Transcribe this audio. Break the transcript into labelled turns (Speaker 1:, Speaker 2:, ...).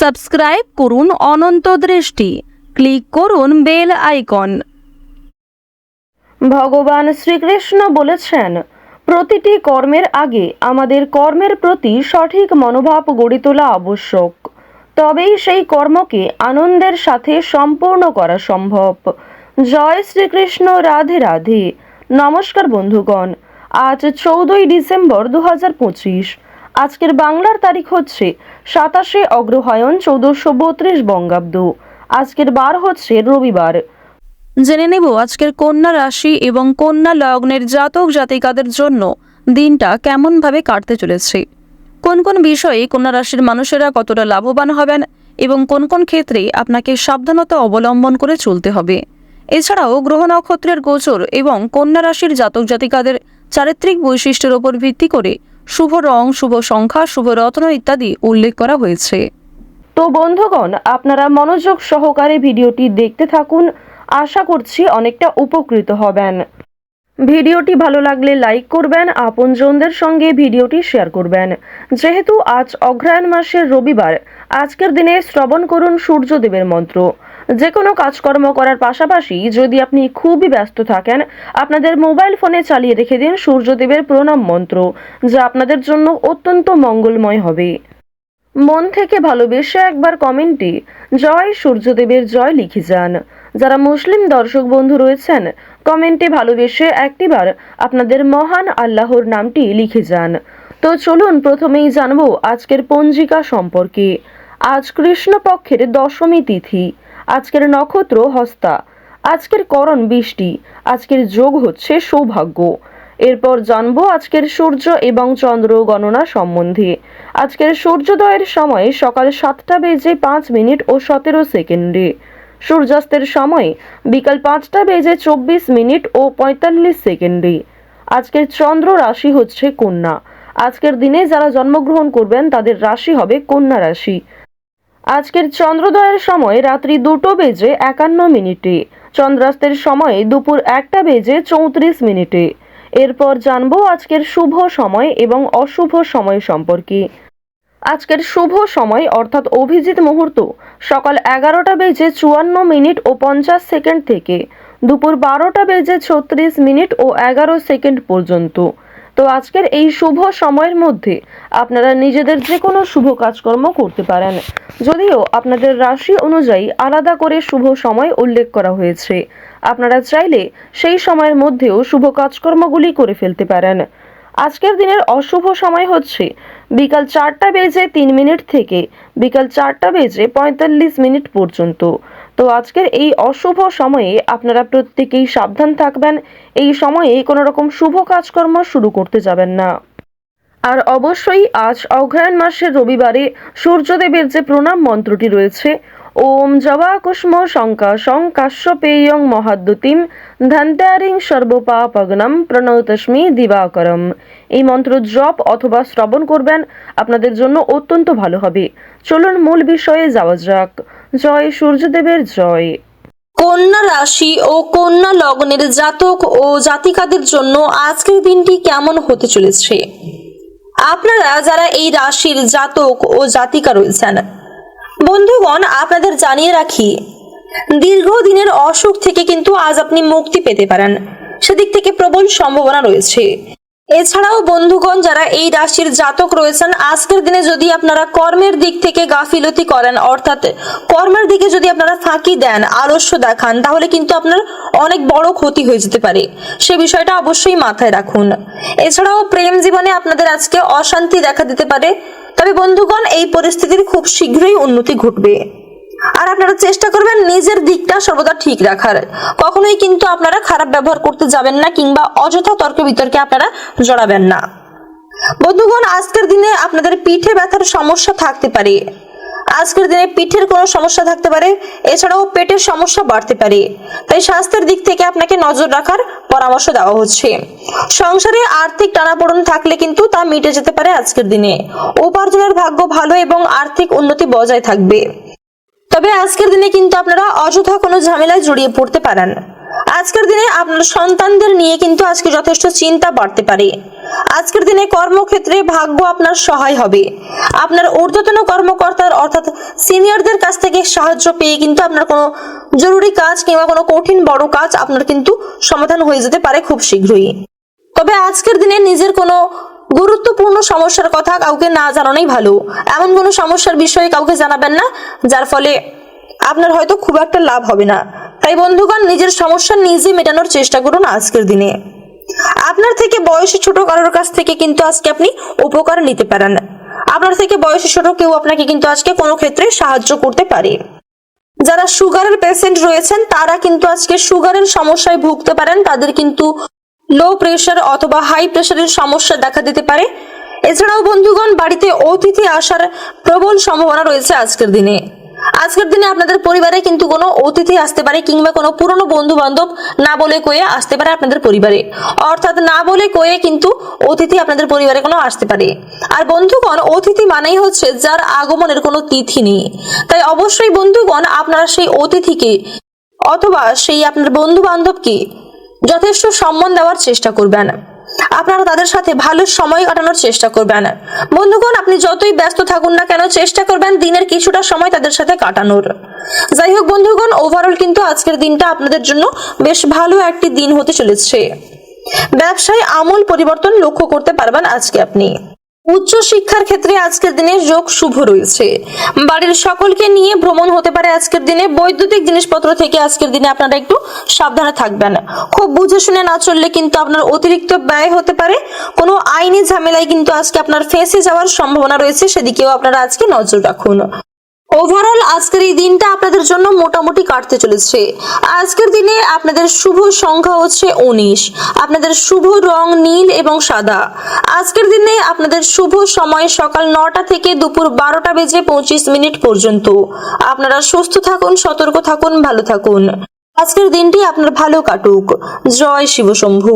Speaker 1: Subscribe করুন অনন্ত দৃষ্টি। Click করুন বেল আইকন।
Speaker 2: ভগবান শ্রীকৃষ্ণ বলেছেন, প্রতিটি কর্মের আগে আমাদের কর্মের প্রতি সঠিক মনোভাব গড়ে তোলা আবশ্যক। তবেই সেই কর্মকে আনন্দের সাথে সম্পূর্ণ করা সম্ভব। জয় শ্রীকৃষ্ণ, রাধে রাধে। নমস্কার বন্ধুগণ, আজ চৌদ্দই ডিসেম্বর দু হাজার পঁচিশ। আজকের বাংলার তারিখ হচ্ছে সাতাশে অগ্রহায়ণ চৌদ্দশো বত্রিশ বঙ্গাব্দ। আজকের বার হচ্ছে রবিবার।
Speaker 1: জেনে নেব আজকের কন্যা রাশি এবং কন্যা লগ্নের জাতক জাতিকাদের জন্য দিনটা কেমনভাবে কাটতে চলেছে। কোন কোন বিষয়ে কন্যা রাশির মানুষেরা কতটা লাভবান হবেন এবং কোন কোন ক্ষেত্রে আপনাকে সাবধানতা অবলম্বন করে চলতে হবে। এছাড়াও গ্রহ নক্ষত্রের গোচর এবং কন্যা রাশির জাতক জাতিকাদের চারিত্রিক বৈশিষ্ট্যের ওপর ভিত্তি করে শুভ রং, শুভ সংখ্যা, শুভ রত্ন ইত্যাদি উল্লেখ করা হয়েছে।
Speaker 2: তো বন্ধুগণ, আপনারা মনোযোগ সহকারে ভিডিওটি দেখতে থাকুন। আশা করছি অনেকটা উপকৃত হবেন। ভিডিওটি ভালো লাগলে লাইক করবেন, আপনজনদের সঙ্গে ভিডিওটি শেয়ার করবেন। যেহেতু আজ অগ্রহায়ণ মাসের রবিবার, আজকের দিনে শ্রবণ করুন সূর্যদেবের মন্ত্র। যে কোনো কাজকর্ম করার পাশাপাশি যদি আপনি খুবই ব্যস্ত থাকেন, আপনাদের মোবাইল ফোনে চালিয়ে রেখে দিন সূর্যদেবের প্রণাম মন্ত্র, যা আপনাদের জন্য অত্যন্ত মঙ্গলময় হবে। মন থেকে ভালোবেসে একবার কমেন্টে, জয় সূর্যদেবের জয় লিখে যান। যারা মুসলিম দর্শক বন্ধু রয়েছেন, কমেন্টে ভালোবেসে একটিবার আপনাদের মহান আল্লাহর নামটি লিখে যান। তো চলুন প্রথমেই জানব আজকের পঞ্জিকা সম্পর্কে। আজ কৃষ্ণপক্ষের দশমী তিথি। আজকের নক্ষত্র হস্তা। আজকের করণ বৃষ্টি। আজকের যোগ হচ্ছে সৌভাগ্য। এরপর জানব আজকের সূর্য এবং চন্দ্র গণনা সম্বন্ধে। আজকের সূর্যোদয়ের সময় সকাল সাতটা বেজে পাঁচ মিনিট ও সতেরো সেকেন্ডে। সূর্যাস্তের সময় বিকাল পাঁচটা বেজে চব্বিশ মিনিট ও পঁয়তাল্লিশ সেকেন্ডে। আজকের চন্দ্র রাশি হচ্ছে কন্যা। আজকের দিনে যারা জন্মগ্রহণ করবেন তাদের রাশি হবে কন্যা রাশি। আজকের চন্দ্রোদয়ের সময় রাত্রি দুটো বেজে একান্ন মিনিটে। চন্দ্রাস্তের সময় দুপুর একটা বেজে চৌত্রিশ মিনিটে। এরপর জানব আজকের শুভ সময় এবং অশুভ সময় সম্পর্কে। আজকের শুভ সময় অর্থাৎ অভিজিৎ মুহূর্ত সকাল এগারোটা বেজে চুয়ান্ন মিনিট ও পঞ্চাশ সেকেন্ড থেকে। দুপুর বারোটা বেজে ছত্রিশ মিনিট ও এগারো সেকেন্ড পর্যন্ত। তো আজকের এই শুভ সময়ের মধ্যে আপনারা নিজেদের যে কোনো শুভ কাজকর্ম করতে পারেন। যদিও আপনাদের রাশি অনুযায়ী আলাদা করে শুভ সময় উল্লেখ করা হয়েছে। আপনারা চাইলে সেই সময়ের মধ্যেও শুভ কাজকর্মগুলি করে ফেলতে পারেন। আজকের দিনের অশুভ সময় হচ্ছে বিকাল চারটা বেজে তিন মিনিট থেকে বিকাল চারটা বেজে পঁয়তাল্লিশ মিনিট পর্যন্ত। তো আজকের এই অশুভ সময়ে আপনারা প্রত্যেকেই সাবধান থাকবেন। এই সময়ে কোনো রকম শুভ কাজকর্ম শুরু করতে যাবেন না। আর অবশ্যই আজ অঘ্রায়ণ মাসের রবিবারে সূর্যদেবের যে প্রণাম মন্ত্রটি রয়েছে, ওম জবা কুষ্ম শঙ্কা শঙ্কাশ্যপেয়ং মহাদ্যুতিম ধন্তারিং সর্বপাপগ্নম প্রণতস্মি দিবাকরম। এই মন্ত্র জপ অথবা শ্রবণ করবেন, আপনাদের জন্য অত্যন্ত ভালো হবে। চলুন মূল বিষয়ে যাওয়া যাক। জয় সূর্যদেবের জয়।
Speaker 3: কন্যা রাশি ও কন্যা লগ্নের জাতক ও জাতিকাদের জন্য আজকের দিনটি কেমন হতে চলেছে? আপনারা যারা এই রাশির জাতক ও জাতিকা রয়েছেন, বন্ধুগণ, আপনাদের জানিয়ে রাখি, দীর্ঘদিনের অসুখ থেকে কিন্তু আজ আপনি মুক্তি পেতে পারেন। সেদিক থেকে প্রবল সম্ভাবনা রয়েছে। এছাড়াও বন্ধুগণ, যারা এই রাশির জাতক রয়েছেন, আজকের দিনে যদি আপনারা কর্মের দিক থেকে গাফিলতি করেন, অর্থাৎ কর্মের দিকে যদি আপনারা ফাঁকি দেন, আলস্য দেখান, তাহলে কিন্তু আপনার অনেক বড় ক্ষতি হয়ে যেতে পারে। সে বিষয়টা অবশ্যই মাথায় রাখুন। এছাড়াও প্রেম জীবনে আপনাদের আজকে অশান্তি দেখা দিতে পারে। তবে বন্ধুগণ, এই পরিস্থিতির খুব শীঘ্রই উন্নতি ঘটবে। আর আপনারা চেষ্টা করবেন নিজের দিকটা সর্বদা ঠিক রাখার। কখনোই কিন্তু আপনারা খারাপ ব্যবহার করতে যাবেন না কিংবা অযথা তর্ক বিতর্কে আপনারা জড়াবেন না। বন্ধুগণ, আজকের দিনে আপনাদের পিঠে ব্যথার সমস্যা থাকতে পারে। আজকের দিনে পিঠের কোনো সমস্যা থাকতে পারে, এছাড়াও পেটের সমস্যা বাড়তে পারে। তাই স্বাস্থ্যের দিক থেকে আপনাকে নজর রাখার পরামর্শ দেওয়া হচ্ছে। সংসারে আর্থিক টানাপোড়ন থাকলে কিন্তু তা মিটে যেতে পারে আজকের দিনে। উপার্জনের ভাগ্য ভালো এবং আর্থিক উন্নতি বজায় থাকবে। তবে আজকের দিনে কিন্তু আপনারা অযথা কোনো ঝামেলায় জড়িয়ে পড়তে পারেন। আজকের দিনে আপনার সন্তানদের নিয়ে কিন্তু আজকে যথেষ্ট চিন্তা বাড়তে পারে। আজকের দিনে কর্মক্ষেত্রে ভাগ্য আপনার সহায় হবে। আপনার ঊর্ধ্বতন কর্মকর্তার অর্থাৎ সিনিয়রদের কাছ থেকে সাহায্য পেয়ে কিন্তু আপনার কোনো জরুরি কাজ কিংবা কোনো কঠিন বড় কাজ আপনার কিন্তু সমাধান হয়ে যেতে পারে খুব শীঘ্রই। তবে আজকের দিনে নিজের কোনো গুরুত্বপূর্ণ সমস্যার কথা কাউকে না জানানোই ভালো। এমন কোনো সমস্যার বিষয়ে কাউকে জানাবেন না, যার ফলে আপনার হয়তো খুব একটা লাভ হবে না। তাই বন্ধুগণ, নিজের সমস্যা নিজে মেটানোর চেষ্টা করুন আজকের দিনে। আপনার থেকে বয়সে ছোট কারোর কাছ থেকে কিন্তু আজকে আপনি উপকার নিতে পারেন। আপনার থেকে বয়সে ছোট কেউ আপনাকে কিন্তু আজকে কোনো ক্ষেত্রে সাহায্য করতে পারে। যারা সুগারের পেশেন্ট রয়েছেন, তারা কিন্তু আজকে সুগারের সমস্যায় ভুগতে পারেন, তাদের কিন্তু লো প্রেশার অথবা হাই প্রেশারের সমস্যা দেখা দিতে পারে। এছাড়াও বন্ধুগণ, বাড়িতে অতিথি আসার প্রবল সম্ভাবনা রয়েছে আজকের দিনে। আজকের দিনে আপনাদের পরিবারে কিন্তু কোনো অতিথি আসতে পারে কিংবা কোনো পুরনো বন্ধু বান্ধব না বলে কয়ে আসতে পারে আপনাদের পরিবারে। অর্থাৎ না বলে কয়ে কিন্তু অতিথি আপনাদের পরিবারে কোনো আসতে পারে। আর বন্ধুগণ, অতিথি মানেই হচ্ছে যার আগমনের কোনো তিথি নেই। তাই অবশ্যই বন্ধুগণ, আপনারা সেই অতিথিকে অথবা সেই আপনার বন্ধু বান্ধবকে যথেষ্ট সম্মান দেওয়ার চেষ্টা করবেন। আপনারা তাদের সাথে ভালো সময় কাটানোর চেষ্টা করবেন। বন্ধুগণ, আপনি যতই ব্যস্ত থাকুন না কেন, চেষ্টা করবেন দিনের কিছুটা সময় তাদের সাথে কাটানোর। যাই হোক বন্ধুগণ ওভারঅল কিন্তু আজকের দিনটা আপনাদের জন্য বেশ ভালো একটি দিন হতে চলেছে। ব্যবসায় আমূল পরিবর্তন লক্ষ্য করতে পারবেন আজকে আপনি। উচ্চ শিক্ষার ক্ষেত্রে আজকের দিনে যোগ শুভ রয়েছে। বাড়ির সকলকে নিয়ে ভ্রমণ হতে পারে আজকের দিনে। বৈদ্যুতিক জিনিসপত্র থেকে আজকের দিনে আপনারা একটু সাবধানে থাকবেন। খুব বুঝে শুনে না চললে কিন্তু আপনার অতিরিক্ত ব্যয় হতে পারে। কোনো আইনি ঝামেলায় কিন্তু আজকে আপনার ফেঁসে যাওয়ার সম্ভাবনা রয়েছে, সেদিকেও আপনারা আজকে নজর রাখুন। ওভারঅল আজকের এই দিনটা আপনাদের জন্য মোটামুটি কাটতে চলেছে। আজকের দিনে আপনাদের শুভ সংখ্যা হচ্ছে উনিশ। আপনাদের শুভ রং নীল এবং সাদা। আজকের দিনে আপনাদের শুভ সময় সকাল নটা থেকে দুপুর বারোটা বেজে পঁচিশ মিনিট পর্যন্ত। আপনারা সুস্থ থাকুন, সতর্ক থাকুন, ভালো থাকুন। আজকের দিনটি আপনার ভালো কাটুক। জয় শিবশম্ভু।